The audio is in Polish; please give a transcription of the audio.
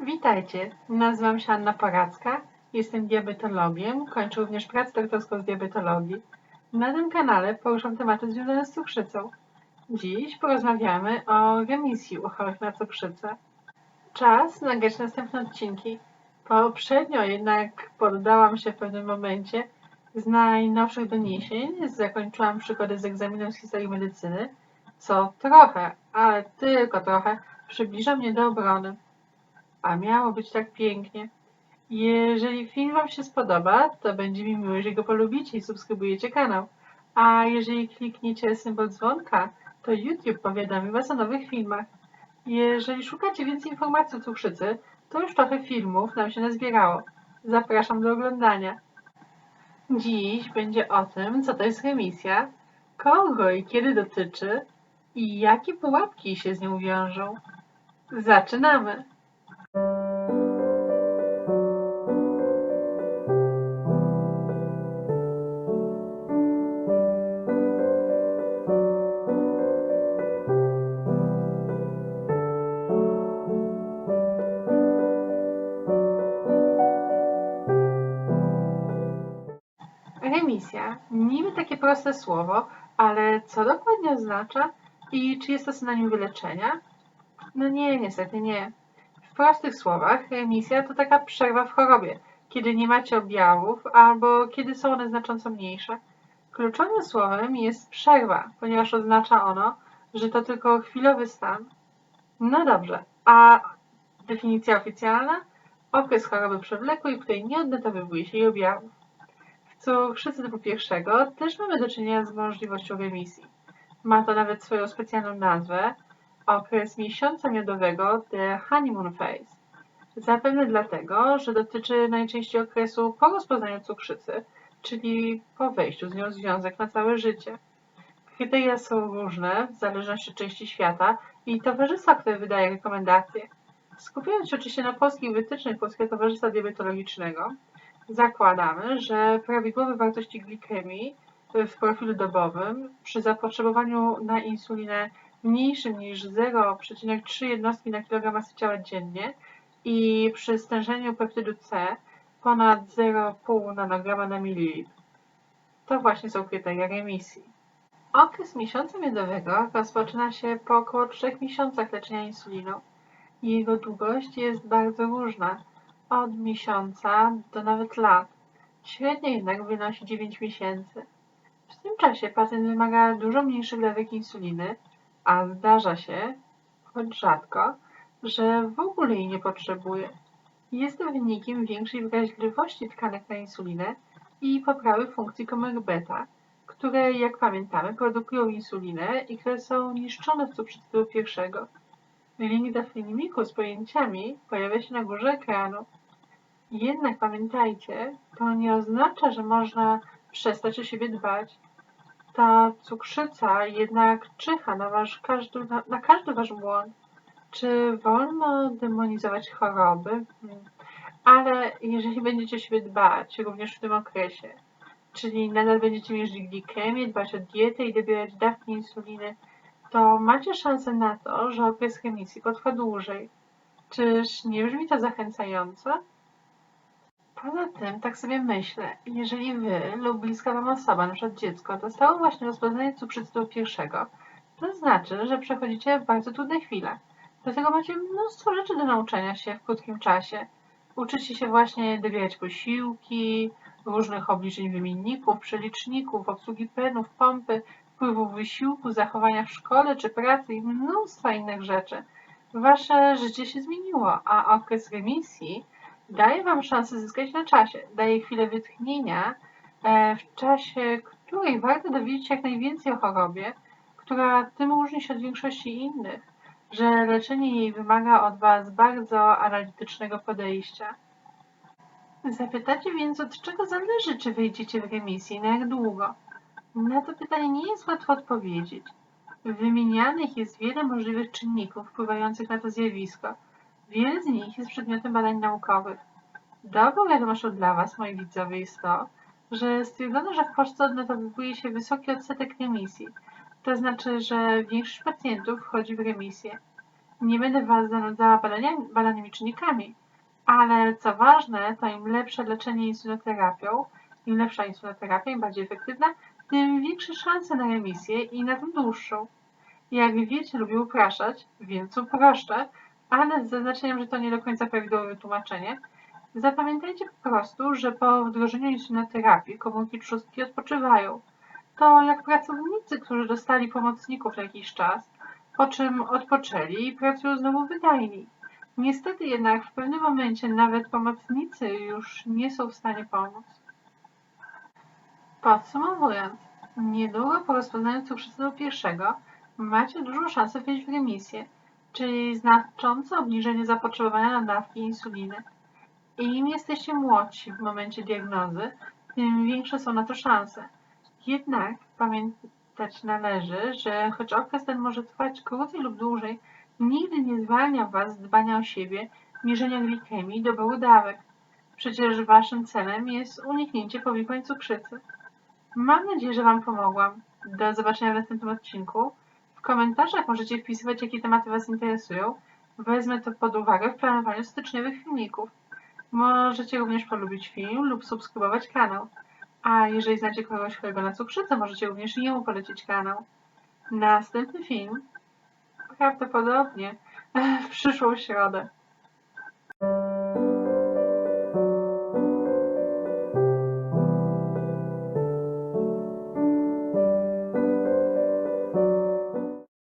Witajcie, nazywam się Anna Poracka, jestem diabetologiem, kończę również pracę doktorską z diabetologii. Na tym kanale poruszam tematy związane z cukrzycą. Dziś porozmawiamy o remisji u chorych na cukrzycę. Czas nagrać następne odcinki. Poprzednio jednak poddałam się w pewnym momencie z najnowszych doniesień, zakończyłam przygodę z egzaminem z historii medycyny, co trochę, ale tylko trochę, przybliża mnie do obrony. A miało być tak pięknie. Jeżeli film Wam się spodoba, to będzie mi miło, jeżeli go polubicie i subskrybujecie kanał. A jeżeli klikniecie symbol dzwonka, to YouTube powiadomi Was o nowych filmach. Jeżeli szukacie więcej informacji o cukrzycy, to już trochę filmów nam się nazbierało. Zapraszam do oglądania. Dziś będzie o tym, co to jest remisja, kogo i kiedy dotyczy i jakie pułapki się z nią wiążą. Zaczynamy! Remisja. Niby takie proste słowo, ale co dokładnie oznacza i czy jest to synonim wyleczenia? No nie, niestety nie. W prostych słowach remisja to taka przerwa w chorobie, kiedy nie macie objawów albo kiedy są one znacząco mniejsze. Kluczowym słowem jest przerwa, ponieważ oznacza ono, że to tylko chwilowy stan. No dobrze, a definicja oficjalna? Okres choroby przewlekłej, której nie odnotowywuje się jej objawów. Cukrzycy typu pierwszego też mamy do czynienia z możliwością remisji. Ma to nawet swoją specjalną nazwę, okres miesiąca miodowego The Honeymoon Phase. Zapewne dlatego, że dotyczy najczęściej okresu po rozpoznaniu cukrzycy, czyli po wejściu z nią w związek na całe życie. Kryteria są różne w zależności od części świata i towarzystwa, które wydaje rekomendacje. Skupiając się oczywiście na polskich wytycznych Polskiego Towarzystwa Diabetologicznego, zakładamy, że prawidłowe wartości glikemii w profilu dobowym przy zapotrzebowaniu na insulinę mniejszym niż 0,3 jednostki na kilogram masy ciała dziennie i przy stężeniu peptydu C ponad 0,5 nanograma na mililitr. To właśnie są kryteria remisji. Okres miesiąca miodowego rozpoczyna się po około 3 miesiącach leczenia insuliną. Jego długość jest bardzo różna, od miesiąca do nawet lat. Średnia jednak wynosi 9 miesięcy. W tym czasie pacjent wymaga dużo mniejszych dawek insuliny, a zdarza się, choć rzadko, że w ogóle jej nie potrzebuje. Jest to wynikiem większej wrażliwości tkanek na insulinę i poprawy funkcji komórek beta, które, jak pamiętamy, produkują insulinę i które są niszczone w cukrzycy pierwszego. Link do filmiku z pojęciami pojawia się na górze ekranu. Jednak pamiętajcie, to nie oznacza, że można przestać o siebie dbać. Ta cukrzyca jednak czyha na, wasz każdy, na, na każdy wasz błąd. Czy wolno demonizować choroby? Ale jeżeli będziecie siebie dbać, również w tym okresie, czyli nadal będziecie mierzyć glikemię, dbać o dietę i dobierać dawki insuliny, to macie szansę na to, że okres remisji potrwa dłużej. Czyż nie brzmi to zachęcająco? Poza tym, tak sobie myślę, jeżeli wy lub bliska wam osoba, np. dziecko, dostało właśnie rozpoznanie cukrzycy pierwszego, to znaczy, że przechodzicie bardzo trudne chwile. Dlatego macie mnóstwo rzeczy do nauczenia się w krótkim czasie. Uczycie się właśnie dobierać posiłki, różnych obliczeń wymienników, przeliczników, obsługi penów, pompy, wpływu wysiłku, zachowania w szkole czy pracy i mnóstwa innych rzeczy. Wasze życie się zmieniło, a okres remisji daje Wam szansę zyskać na czasie, daje chwilę wytchnienia, e, w czasie której warto dowiedzieć się jak najwięcej o chorobie, która tym różni się od większości innych, że leczenie jej wymaga od Was bardzo analitycznego podejścia. Zapytacie więc, od czego zależy, czy wyjdziecie w remisję i na jak długo? Na to pytanie nie jest łatwo odpowiedzieć. Wymienianych jest wiele możliwych czynników wpływających na to zjawisko. Wiele z nich jest przedmiotem badań naukowych. Dobrą wiadomością dla Was, moi widzowie, jest to, że stwierdzono, że w Polsce odnotowuje się wysoki odsetek remisji. To znaczy, że większość pacjentów wchodzi w remisję. Nie będę Was zanudzała badaniami, badanymi czynnikami, ale co ważne, to im lepsze leczenie insuloterapią, im lepsza insuloterapia, im bardziej efektywna, tym większe szanse na remisję i na tą dłuższą. Jak wiecie, lubię upraszać, więc uproszczę, ale z zaznaczeniem, że to nie do końca prawidłowe tłumaczenie. Zapamiętajcie po prostu, że po wdrożeniu insuloterapii komórki trzustki odpoczywają. To jak pracownicy, którzy dostali pomocników na jakiś czas, po czym odpoczęli i pracują znowu wydajniej. Niestety jednak w pewnym momencie nawet pomocnicy już nie są w stanie pomóc. Podsumowując, niedługo po rozpoznaniu cukrzycy pierwszego macie dużą szansę wejść w remisję, czyli znaczące obniżenie zapotrzebowania na dawki insuliny. Im jesteście młodsi w momencie diagnozy, tym większe są na to szanse. Jednak pamiętać należy, że choć okres ten może trwać krócej lub dłużej, nigdy nie zwalnia Was z dbania o siebie, mierzenia glikemii i doboru dawek. Przecież Waszym celem jest uniknięcie powikłań cukrzycy. Mam nadzieję, że Wam pomogłam. Do zobaczenia w następnym odcinku. W komentarzach możecie wpisywać, jakie tematy Was interesują. Wezmę to pod uwagę w planowaniu styczniowych filmików. Możecie również polubić film lub subskrybować kanał. A jeżeli znacie kogoś chorego na cukrzycę, możecie również jemu polecić kanał. Następny film prawdopodobnie w przyszłą środę.